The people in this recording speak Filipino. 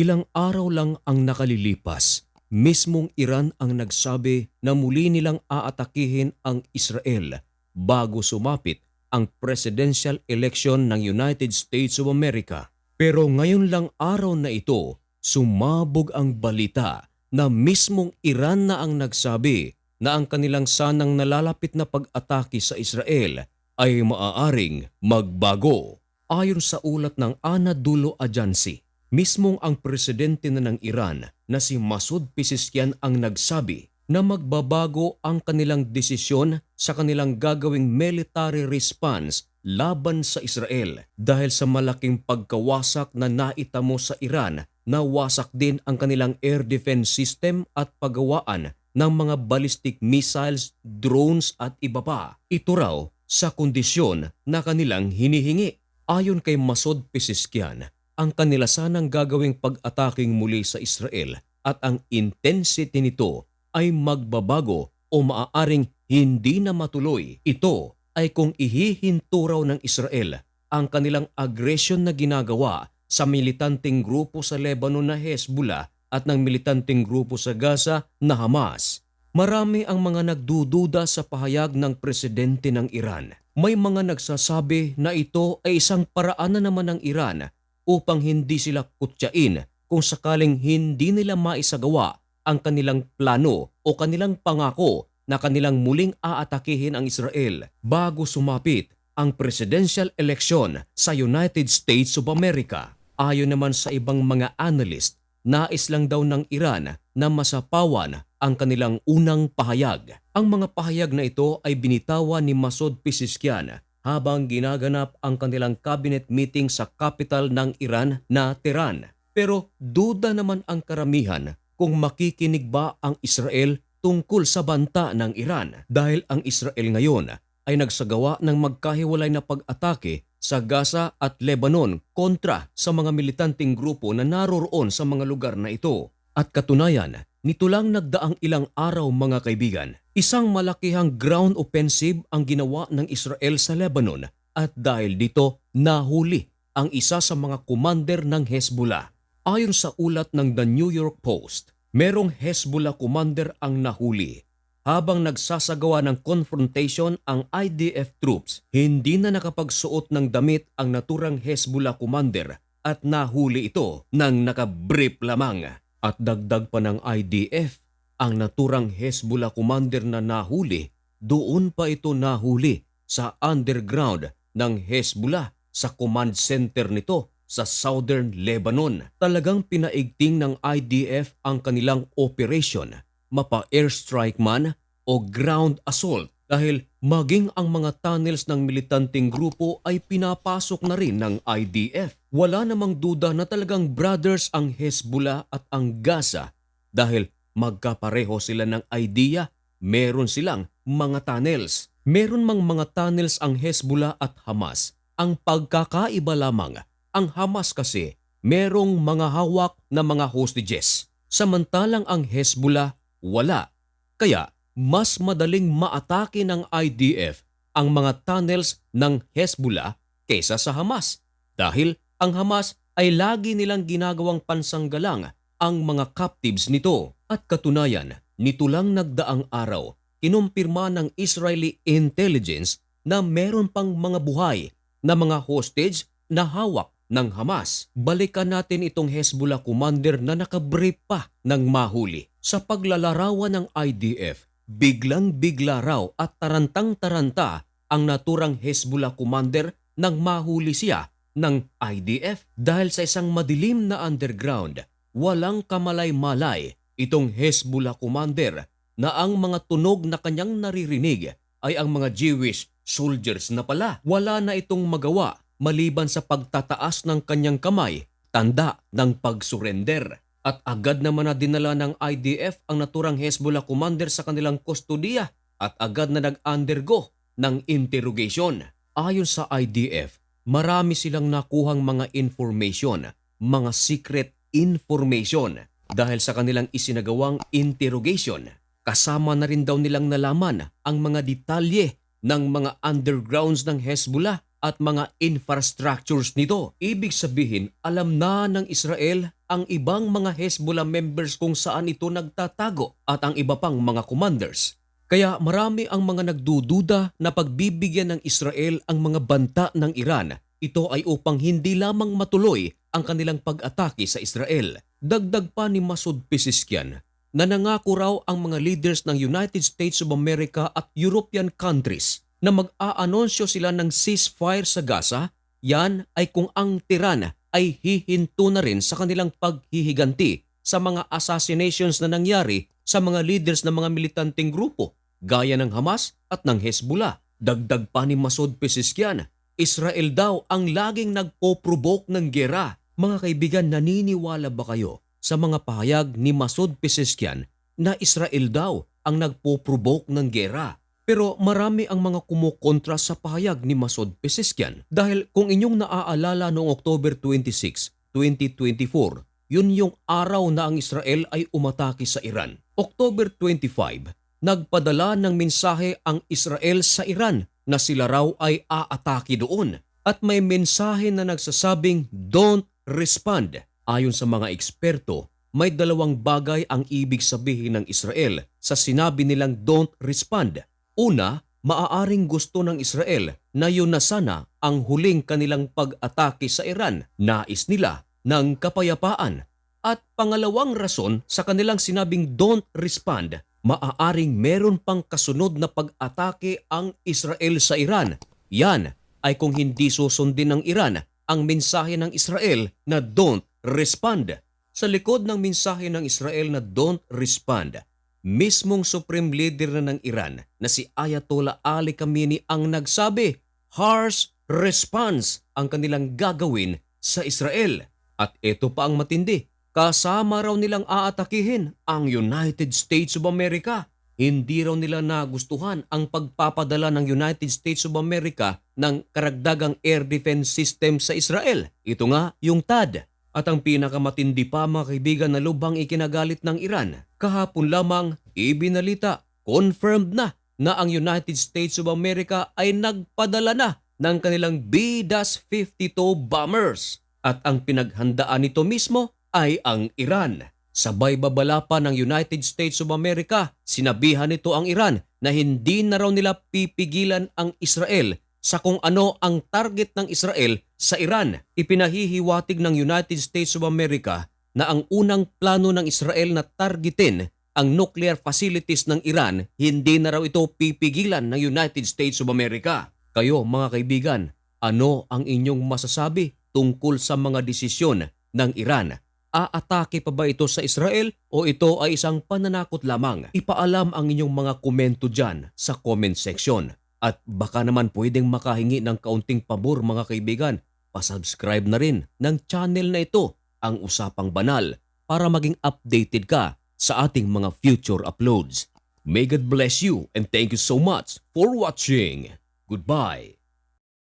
Ilang araw lang ang nakalilipas, mismong Iran ang nagsabi na muli nilang aatakihin ang Israel bago sumapit ang presidential election ng United States of America. Pero ngayon lang araw na ito, sumabog ang balita na mismong Iran na ang nagsabi na ang kanilang sanang nalalapit na pag-atake sa Israel ay maaaring magbago. Ayon sa ulat ng Anadolu Agency, mismong ang presidente na ng Iran na si Masoud Pezeshkian ang nagsabi na magbabago ang kanilang desisyon sa kanilang gagawing military response laban sa Israel dahil sa malaking pagkawasak na naitamo sa Iran na wasak din ang kanilang air defense system at paggawaan ng mga ballistic missiles, drones at iba pa. Ito raw sa kondisyon na kanilang hinihingi. Ayon kay Masod Pezeshkian, ang kanila sanang gagawing pag-ataking muli sa Israel at ang intensity nito ay magbabago o maaaring hindi na matuloy. Ito ay kung ihihinto raw ng Israel ang kanilang aggression na ginagawa sa militanteng grupo sa Lebanon na Hezbollah at ng militanteng grupo sa Gaza na Hamas. Marami ang mga nagdududa sa pahayag ng presidente ng Iran. May mga nagsasabi na ito ay isang paraan na naman ng Iran upang hindi sila kutyain kung sakaling hindi nila maisagawa ang kanilang plano o kanilang pangako na kanilang muling aatakihin ang Israel bago sumapit ang presidential election sa United States of America. Ayon naman sa ibang mga analyst, nais lang daw ng Iran na masapawan ang kanilang unang pahayag. Ang mga pahayag na ito ay binitawan ni Masud Pezeshkian habang ginaganap ang kanilang cabinet meeting sa capital ng Iran na Tehran. Pero duda naman ang karamihan kung makikinig ba ang Israel tungkol sa banta ng Iran dahil ang Israel ngayon ay nagsagawa ng magkahiwalay na pag-atake sa Gaza at Lebanon kontra sa mga militanteng grupo na naroroon sa mga lugar na ito. At katunayan, nito lang nagdaang ilang araw mga kaibigan, isang malakihang ground offensive ang ginawa ng Israel sa Lebanon at dahil dito nahuli ang isa sa mga commander ng Hezbollah. Ayon sa ulat ng The New York Post, merong Hezbollah commander ang nahuli habang nagsasagawa ng confrontation ang IDF troops, hindi na nakapagsuot ng damit ang naturang Hezbollah commander at nahuli ito ng nakabrief lamang. At dagdag pa ng IDF, ang naturang Hezbollah commander na nahuli, doon pa ito nahuli sa underground ng Hezbollah sa command center nito sa southern Lebanon. Talagang pinaigting ng IDF ang kanilang operation mapa-airstrike man o ground assault dahil maging ang mga tunnels ng militanteng grupo ay pinapasok na rin ng IDF. Wala namang duda na talagang brothers ang Hezbollah at ang Gaza dahil magkapareho sila ng idea, meron silang mga tunnels. Meron mang mga tunnels ang Hezbollah at Hamas. Ang pagkakaiba lamang, ang Hamas kasi merong mga hawak na mga hostages. Samantalang ang Hezbollah wala. Kaya mas madaling maatake ng IDF ang mga tunnels ng Hezbollah kaysa sa Hamas dahil ang Hamas ay lagi nilang ginagawang pansanggalang ang mga captives nito. At katunayan, nito lang nagdaang araw, kinumpirma ng Israeli intelligence na meron pang mga buhay na mga hostage na hawak ng Hamas. Balikan natin itong Hezbollah commander na nakabrief pa ng mahuli. Sa paglalarawan ng IDF, biglang bigla raw at tarantang-taranta ang naturang Hezbollah commander nang mahuli siya ng IDF dahil sa isang madilim na underground. Walang kamalay-malay itong Hezbollah commander na ang mga tunog na kanyang naririnig ay ang mga Jewish soldiers na pala. Wala na itong magawa maliban sa pagtataas ng kanyang kamay, tanda ng pagsurrender. At agad naman na dinala ng IDF ang naturang Hezbollah commander sa kanilang kustodiya at agad na nag-undergo ng interrogation. Ayon sa IDF, marami silang nakuhang mga information, mga secret information dahil sa kanilang isinagawang interrogation. Kasama na rin daw nilang nalaman ang mga detalye ng mga undergrounds ng Hezbollah at mga infrastructures nito. Ibig sabihin, alam na ng Israel ang ibang mga Hezbollah members kung saan ito nagtatago at ang iba pang mga commanders. Kaya marami ang mga nagdududa na pagbibigyan ng Israel ang mga banta ng Iran. Ito ay upang hindi lamang matuloy ang kanilang pag-atake sa Israel. Dagdag pa ni Masud Pesiskian na nangako raw ang mga leaders ng United States of America at European countries na mag-aanonsyo sila ng ceasefire sa Gaza, yan ay kung ang Tiran ay hihinto na rin sa kanilang paghihiganti sa mga assassinations na nangyari sa mga leaders ng mga militanteng grupo gaya ng Hamas at ng Hezbollah. Dagdag pa ni Masud Pesiskian, Israel daw ang laging nagpo-provoke ng gera. Mga kaibigan, naniniwala ba kayo sa mga pahayag ni Masud Pesiskian na Israel daw ang nagpo-provoke ng gera? Pero marami ang mga kumukontra sa pahayag ni Masud Pesiskian dahil kung inyong naaalala noong October 26, 2024, yun yung araw na ang Israel ay umatake sa Iran. October 25, nagpadala ng mensahe ang Israel sa Iran na sila raw ay aatake doon. At may mensahe na nagsasabing don't respond. Ayon sa mga eksperto, may dalawang bagay ang ibig sabihin ng Israel sa sinabi nilang don't respond. Una, maaaring gusto ng Israel na yun na sana ang huling kanilang pag-atake sa Iran. Nais nila ng kapayapaan. At pangalawang rason sa kanilang sinabing don't respond, maaaring meron pang kasunod na pag-atake ang Israel sa Iran. Yan ay kung hindi susundin ng Iran ang mensahe ng Israel na don't respond. Sa likod ng mensahe ng Israel na don't respond, mismong supreme leader na ng Iran na si Ayatollah Ali Khamenei ang nagsabi, harsh response ang kanilang gagawin sa Israel. At ito pa ang matindi, kasama raw nilang aatakihin ang United States of America. Hindi raw nila nagustuhan ang pagpapadala ng United States of America ng karagdagang air defense system sa Israel. Ito nga yung THAAD. At ang pinakamatindi pa mga kaibigan na lubhang ikinagalit ng Iran, kahapon lamang ibinalita, confirmed na na ang United States of America ay nagpadala na ng kanilang B-52 bombers. At ang pinaghandaan nito mismo ay ang Iran. Sabay babala pa ng United States of America, sinabihan nito ang Iran na hindi na raw nila pipigilan ang Israel sa kung ano ang target ng Israel sa Iran. Ipinahihiwatig ng United States of America na ang unang plano ng Israel na targetin ang nuclear facilities ng Iran, hindi na raw ito pipigilan ng United States of America. Kayo mga kaibigan, ano ang inyong masasabi tungkol sa mga desisyon ng Iran? Aatake pa ba ito sa Israel o ito ay isang pananakot lamang? Ipaalam ang inyong mga komento dyan sa comment section. At baka naman pwedeng makahingi ng kaunting pabor mga kaibigan, pasubscribe na rin ng channel na ito, ang Usapang Banal, para maging updated ka sa ating mga future uploads. May God bless you and thank you so much for watching. Goodbye.